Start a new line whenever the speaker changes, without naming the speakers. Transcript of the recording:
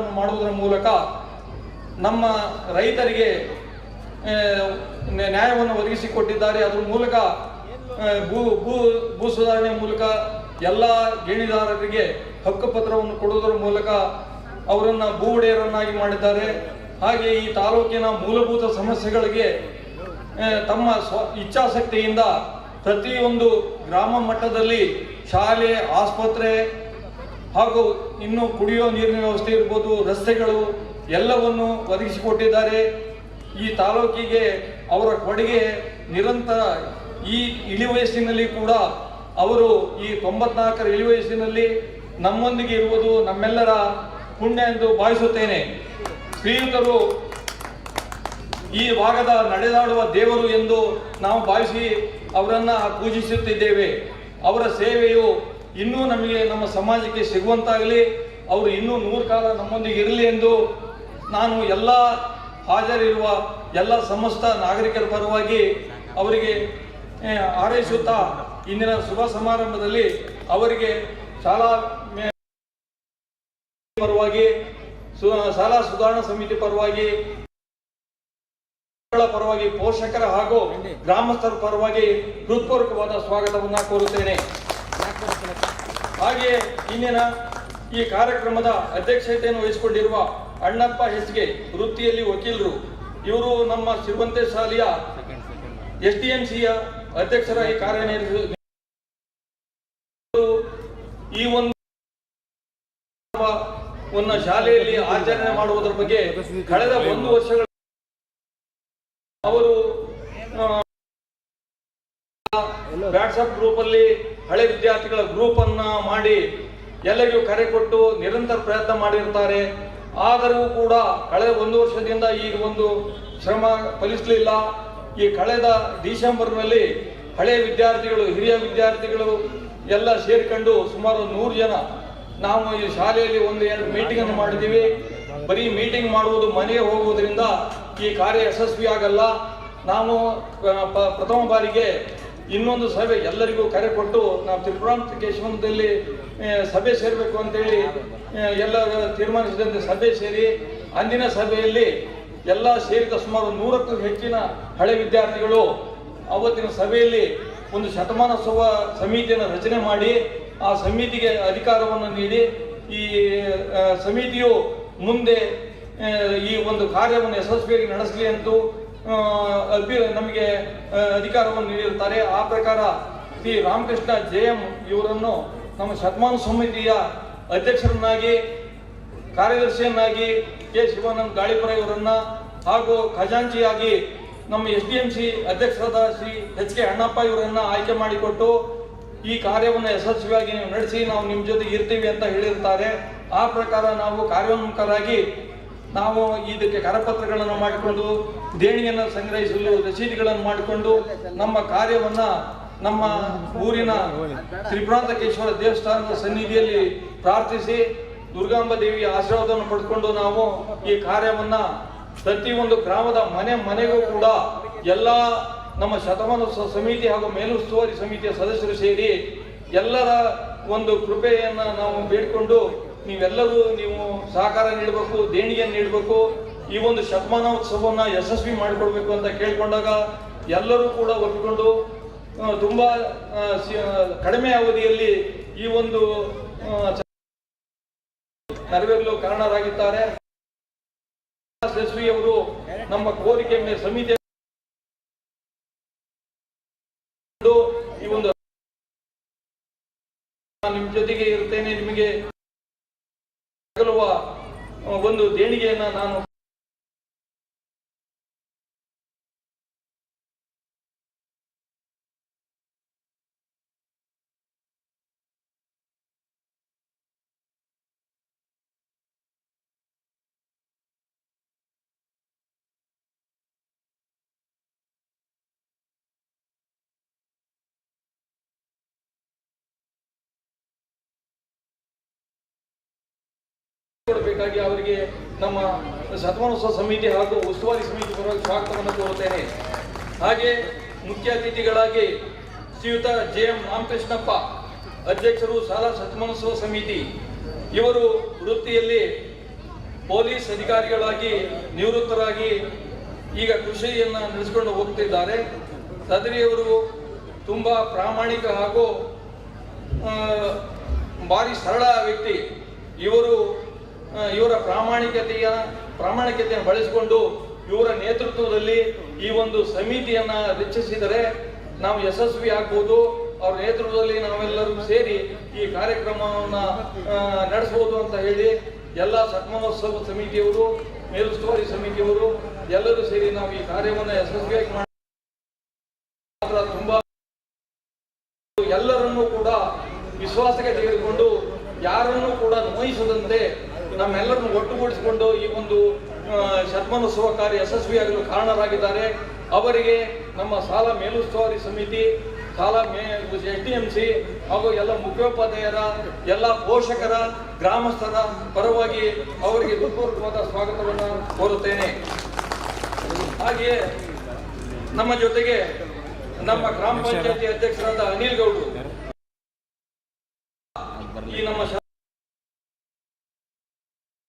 ಮಾಡುವುದರ ಮೂಲಕ ನಮ್ಮ ರೈತರಿಗೆ ನ್ಯಾಯವನ್ನು ಒದಗಿಸಿಕೊಟ್ಟಿದ್ದಾರೆ. ಅದರ ಮೂಲಕ ಭೂ ಭೂ ಭೂ ಸುಧಾರಣೆ ಮೂಲಕ ಎಲ್ಲ ಗೇಣಿದಾರರಿಗೆ ಹಕ್ಕುಪತ್ರವನ್ನು ಕೊಡುವುದರ ಮೂಲಕ ಅವರನ್ನು ಭೂ ಒಡೆಯರನ್ನಾಗಿ ಮಾಡಿದ್ದಾರೆ. ಹಾಗೆ ಈ ತಾಲೂಕಿನ ಮೂಲಭೂತ ಸಮಸ್ಯೆಗಳಿಗೆ ತಮ್ಮ ಸ್ವ ಇಚ್ಛಾಸಕ್ತಿಯಿಂದ ಪ್ರತಿಯೊಂದು ಗ್ರಾಮ ಮಟ್ಟದಲ್ಲಿ ಶಾಲೆ, ಆಸ್ಪತ್ರೆ ಹಾಗೂ ಇನ್ನು ಕುಡಿಯೋ ನೀರಿನ ವ್ಯವಸ್ಥೆ ಇರ್ಬೋದು, ರಸ್ತೆಗಳು ಎಲ್ಲವನ್ನು ಒದಗಿಸಿಕೊಟ್ಟಿದ್ದಾರೆ. ಈ ತಾಲೂಕಿಗೆ, ಅವರ ಕೊಡುಗೆ ನಿರಂತರ ಈ ಇಳಿ ವಯಸ್ಸಿನಲ್ಲಿ ಕೂಡ ಅವರು ಈ ತೊಂಬತ್ನಾಲ್ಕರ ಇಳಿ ವಯಸ್ಸಿನಲ್ಲಿ ನಮ್ಮೊಂದಿಗೆ ಇರುವುದು ನಮ್ಮೆಲ್ಲರ ಪುಣ್ಯ ಎಂದು ಭಾವಿಸುತ್ತೇನೆ. ಶ್ರೀಯುತರು ಈ ಭಾಗದ ನಡೆದಾಡುವ ದೇವರು ಎಂದು ನಾವು ಭಾವಿಸಿ ಅವರನ್ನು ಪೂಜಿಸುತ್ತಿದ್ದೇವೆ. ಅವರ ಸೇವೆಯು ಇನ್ನೂ ನಮಗೆ ನಮ್ಮ ಸಮಾಜಕ್ಕೆ ಸಿಗುವಂತಾಗಲಿ, ಅವರು ಇನ್ನೂ ನೂರು ಕಾಲ ನಮ್ಮೊಂದಿಗೆ ಇರಲಿ ಎಂದು ನಾನು ಎಲ್ಲ ಹಾಜರಿರುವ ಎಲ್ಲ ಸಮಸ್ತ ನಾಗರಿಕರ ಪರವಾಗಿ ಅವರಿಗೆ ಹಾರೈಸುತ್ತಾ ಇಂದಿನ ಶುಭ ಸಮಾರಂಭದಲ್ಲಿ ಅವರಿಗೆ ಶಾಲಾ ಪರವಾಗಿ ಶಾಲಾ ಸುಧಾರಣಾ ಸಮಿತಿ ಪರವಾಗಿ ಪರವಾಗಿ, ಪೋಷಕರ ಹಾಗೂ ಗ್ರಾಮಸ್ಥರ ಪರವಾಗಿ ಹೃತ್ಪೂರ್ವಕವಾದ ಸ್ವಾಗತವನ್ನು ಕೋರುತ್ತೇನೆ. ಹಾಗೆ ಇಂದಿನ ಈ ಕಾರ್ಯಕ್ರಮದ ಅಧ್ಯಕ್ಷತೆಯನ್ನು ವಹಿಸಿಕೊಂಡಿರುವ ಅಣ್ಣಪ್ಪ ಹೆಸ್ಗೆ ವೃತ್ತಿಯಲ್ಲಿ ವಕೀಲರು, ಇವರು ನಮ್ಮ ಸಿರುವಂತೆ ಶಾಲೆಯ ಎಸ್ ಡಿ ಎಂ ಸಿಯ ಅಧ್ಯಕ್ಷರಾಗಿ ಕಾರ್ಯನಿರ್ವಹಿಸ ಈ ಒಂದು ಶಾಲೆಯಲ್ಲಿ ಆಚರಣೆ ಮಾಡುವುದರ ಬಗ್ಗೆ ಕಳೆದ ಒಂದು ವರ್ಷಗಳ ಅವರು ವಾಟ್ಸಪ್ ಗ್ರೂಪ್ ಅಲ್ಲಿ ಹಳೆ ವಿದ್ಯಾರ್ಥಿಗಳ ಗ್ರೂಪ್ ಅನ್ನ ಮಾಡಿ ಎಲ್ಲರಿಗೂ ಕರೆ ಕೊಟ್ಟು ನಿರಂತರ ಪ್ರಯತ್ನ ಮಾಡಿರ್ತಾರೆ. ಆದರೂ ಕೂಡ ಕಳೆದ ಒಂದು ವರ್ಷದಿಂದ ಈ ಒಂದು ಶ್ರಮ ಫಲಿಸಲಿಲ್ಲ. ಈ ಕಳೆದ ಡಿಸೆಂಬರ್ನಲ್ಲಿ ಹಳೆ ವಿದ್ಯಾರ್ಥಿಗಳು, ಹಿರಿಯ ವಿದ್ಯಾರ್ಥಿಗಳು ಎಲ್ಲ ಸೇರ್ಕೊಂಡು ಸುಮಾರು ನೂರು ಜನ ನಾವು ಈ ಶಾಲೆಯಲ್ಲಿ ಒಂದು ಎರಡು ಮೀಟಿಂಗ್ ಅನ್ನು ಮಾಡಿದ್ದೀವಿ. ಬರೀ ಮೀಟಿಂಗ್ ಮಾಡುವುದು ಮನೆಗೆ ಹೋಗುವುದರಿಂದ ಈ ಕಾರ್ಯ ಯಶಸ್ವಿ ಆಗಲ್ಲ ನಾವು ಪ್ರಥಮ ಬಾರಿಗೆ ಇನ್ನೊಂದು ಸಭೆ ಎಲ್ಲರಿಗೂ ಕರೆ ಕೊಟ್ಟು ನಾವು ತ್ರಿಪುರಾಂತಕೇಶ್ವರದಲ್ಲಿ ಸಭೆ ಸೇರಬೇಕು ಅಂತೇಳಿ ಎಲ್ಲ ತೀರ್ಮಾನಿಸಿದಂತೆ ಸಭೆ ಸೇರಿ ಅಂದಿನ ಸಭೆಯಲ್ಲಿ ಎಲ್ಲ ಸೇರಿದ ಸುಮಾರು ನೂರಕ್ಕೂ ಹೆಚ್ಚಿನ ಹಳೆ ವಿದ್ಯಾರ್ಥಿಗಳು ಅವತ್ತಿನ ಸಭೆಯಲ್ಲಿ ಒಂದು ಶತಮಾನೋತ್ಸವ ಸಮಿತಿಯನ್ನು ರಚನೆ ಮಾಡಿ ಆ ಸಮಿತಿಗೆ ಅಧಿಕಾರವನ್ನು ನೀಡಿ ಈ ಸಮಿತಿಯು ಮುಂದೆ ಈ ಒಂದು ಕಾರ್ಯವನ್ನು ಯಶಸ್ವಿಯಾಗಿ ನಡೆಸಲಿ ಎಂದು ನಮಗೆ ಅಧಿಕಾರವನ್ನು ನೀಡಿರುತ್ತಾರೆ. ಆ ಪ್ರಕಾರ ಶ್ರೀ ರಾಮಕೃಷ್ಣ ಜೆ ಎಂ ಇವರನ್ನು ನಮ್ಮ ಶತಮಾನ ಸಮಿತಿಯ ಅಧ್ಯಕ್ಷರನ್ನಾಗಿ, ಕಾರ್ಯದರ್ಶಿಯನ್ನಾಗಿ ಕೆ. ಶಿವಾನಂದ್ ಗಾಳಿಪುರ ಇವರನ್ನ ಹಾಗೂ ಖಜಾಂಚಿಯಾಗಿ ನಮ್ಮ ಎಸ್ ಡಿ ಎಂ ಸಿ ಅಧ್ಯಕ್ಷರಾದ ಶ್ರೀ ಎಚ್ ಕೆ ಅಣ್ಣಪ್ಪ ಇವರನ್ನ ಆಯ್ಕೆ ಮಾಡಿಕೊಟ್ಟು ಈ ಕಾರ್ಯವನ್ನು ಯಶಸ್ವಿಯಾಗಿ ನಡೆಸಿ ನಾವು ನಿಮ್ಮ ಜೊತೆ ಇರ್ತೀವಿ ಅಂತ ಹೇಳಿರ್ತಾರೆ ಆ ಪ್ರಕಾರ ನಾವು ಕಾರ್ಯೋನ್ಮುಖರಾಗಿ ನಾವು ಇದಕ್ಕೆ ಕರಪತ್ರಗಳನ್ನು ಮಾಡಿಕೊಂಡು, ದೇಣಿಗೆಯನ್ನು ಸಂಗ್ರಹಿಸಲು ರಸೀದಿಗಳನ್ನು ಮಾಡಿಕೊಂಡು, ನಮ್ಮ ಕಾರ್ಯವನ್ನ ನಮ್ಮ ಊರಿನ ತ್ರಿಪುರಾಂತಕೇಶ್ವರ ದೇವಸ್ಥಾನದ ಸನ್ನಿಧಿಯಲ್ಲಿ ಪ್ರಾರ್ಥಿಸಿ, ದುರ್ಗಾಂಬ ದೇವಿಯ ಆಶೀರ್ವಾದವನ್ನು ಪಡೆದುಕೊಂಡು ನಾವು ಈ ಕಾರ್ಯವನ್ನ ಪ್ರತಿಯೊಂದು ಗ್ರಾಮದ ಮನೆ ಮನೆಗೂ ಕೂಡ ಎಲ್ಲ ನಮ್ಮ ಶತಮಾನೋತ್ಸವ ಸಮಿತಿ ಹಾಗೂ ಮೇಲುಸ್ತುವಾರಿ ಸಮಿತಿಯ ಸದಸ್ಯರು ಸೇರಿ ಎಲ್ಲರ ಒಂದು ಕೃಪೆಯನ್ನ ನಾವು ಬೇಡಿಕೊಂಡು ನೀವೆಲ್ಲರೂ ನೀವು ಸಹಕಾರ ನೀಡಬೇಕು, ದೇಣಿಗೆಯನ್ನು ನೀಡಬೇಕು, ಈ ಒಂದು ಶತಮಾನೋತ್ಸವವನ್ನ ಯಶಸ್ವಿ ಮಾಡಿಕೊಡ್ಬೇಕು ಅಂತ ಕೇಳಿಕೊಂಡಾಗ ಎಲ್ಲರೂ ಕೂಡ ಒಪ್ಪಿಕೊಂಡು ತುಂಬ ಕಡಿಮೆ ಅವಧಿಯಲ್ಲಿ ಈ ಒಂದು ನೆರವೇರಲು ಕಾರಣರಾಗಿದ್ದಾರೆ. ಅವರು ನಮ್ಮ ಕೋರಿಕೆ ಮೇಲೆ ಸಮಿತಿ ಈ ಒಂದು ನಿಮ್ಮ ಜೊತೆಗೆ ಇರ್ತೇನೆ, ನಿಮಗೆ ಒಂದು ದೇಣಿಗೆಯನ್ನ ನಾನು ಕೊಡಬೇಕಾಗಿ ಅವರಿಗೆ ನಮ್ಮ ಶತಮಾನೋತ್ಸವ ಸಮಿತಿ ಹಾಗೂ ಉಸ್ತುವಾರಿ ಸಮಿತಿ ಪರವಾಗಿ ಸ್ವಾಗತವನ್ನು ಕೋರುತ್ತೇನೆ. ಹಾಗೆ ಮುಖ್ಯ ಅತಿಥಿಗಳಾಗಿ ಶ್ರೀಯುತ ಜೆ ಎಂ ರಾಮಕೃಷ್ಣಪ್ಪ, ಅಧ್ಯಕ್ಷರು ಶಾಲಾ ಶತಮಾನೋತ್ಸವ ಸಮಿತಿ, ಇವರು ವೃತ್ತಿಯಲ್ಲಿ ಪೊಲೀಸ್ ಅಧಿಕಾರಿಗಳಾಗಿ ನಿವೃತ್ತರಾಗಿ ಈಗ ಕೃಷಿಯನ್ನು ನಡೆಸಿಕೊಂಡು ಹೋಗ್ತಿದ್ದಾರೆ. ಸದರಿಯವರು ತುಂಬ ಪ್ರಾಮಾಣಿಕ ಹಾಗೂ ಭಾರಿ ಸರಳ ವ್ಯಕ್ತಿ. ಇವರು ಇವರ ಪ್ರಾಮಾಣಿಕತೆಯ ಪ್ರಾಮಾಣಿಕತೆಯನ್ನು ಬಳಸಿಕೊಂಡು ಇವರ ನೇತೃತ್ವದಲ್ಲಿ ಈ ಒಂದು ಸಮಿತಿಯನ್ನ ರಚಿಸಿದರೆ ನಾವು ಯಶಸ್ವಿ ಆಗ್ಬೋದು. ಅವ್ರ ನೇತೃತ್ವದಲ್ಲಿ ನಾವೆಲ್ಲರೂ ಸೇರಿ ಈ ಕಾರ್ಯಕ್ರಮವನ್ನ ನಡೆಸಬಹುದು ಅಂತ ಹೇಳಿ ಎಲ್ಲ ಸತ್ಮಹೋತ್ಸವ ಸಮಿತಿಯವರು, ಮೇಲುಸ್ತುವಾರಿ ಸಮಿತಿಯವರು ಎಲ್ಲರೂ ಸೇರಿ ನಾವು ಈ ಕಾರ್ಯವನ್ನು ಯಶಸ್ವಿಯಾಗಿ ಮಾಡಿ ತುಂಬಾ ಎಲ್ಲರನ್ನೂ ಕೂಡ ವಿಶ್ವಾಸಕ್ಕೆ ತೆಗೆದುಕೊಂಡು ಯಾರನ್ನೂ ಕೂಡ ನೋಯಿಸದಂತೆ ನಮ್ಮೆಲ್ಲರನ್ನು ಒಟ್ಟುಗೂಡಿಸಿಕೊಂಡು ಈ ಒಂದು ಶತಮಾನೋತ್ಸವ ಕಾರ್ಯ ಯಶಸ್ವಿಯಾಗಲು ಕಾರಣರಾಗಿದ್ದಾರೆ. ಅವರಿಗೆ ನಮ್ಮ ಸಾಲ ಮೇಲುಸ್ತುವಾರಿ ಸಮಿತಿ, ಸಾಲ ಮೇ, ಎಸ್ ಡಿ ಎಂ ಸಿ ಹಾಗೂ ಎಲ್ಲ ಮುಖ್ಯೋಪಾಧ್ಯಾಯರ, ಎಲ್ಲ ಪೋಷಕರ, ಗ್ರಾಮಸ್ಥರ ಪರವಾಗಿ ಅವರಿಗೆ ಹೃತ್ಪೂರ್ವಕವಾದ ಸ್ವಾಗತವನ್ನು ಕೋರುತ್ತೇನೆ. ಹಾಗೆಯೇ ನಮ್ಮ ಜೊತೆಗೆ ನಮ್ಮ ಗ್ರಾಮ ಪಂಚಾಯತಿ ಅಧ್ಯಕ್ಷರಾದ ಅನಿಲ್ ಗೌಡ್ರು ಈ ನಮ್ಮ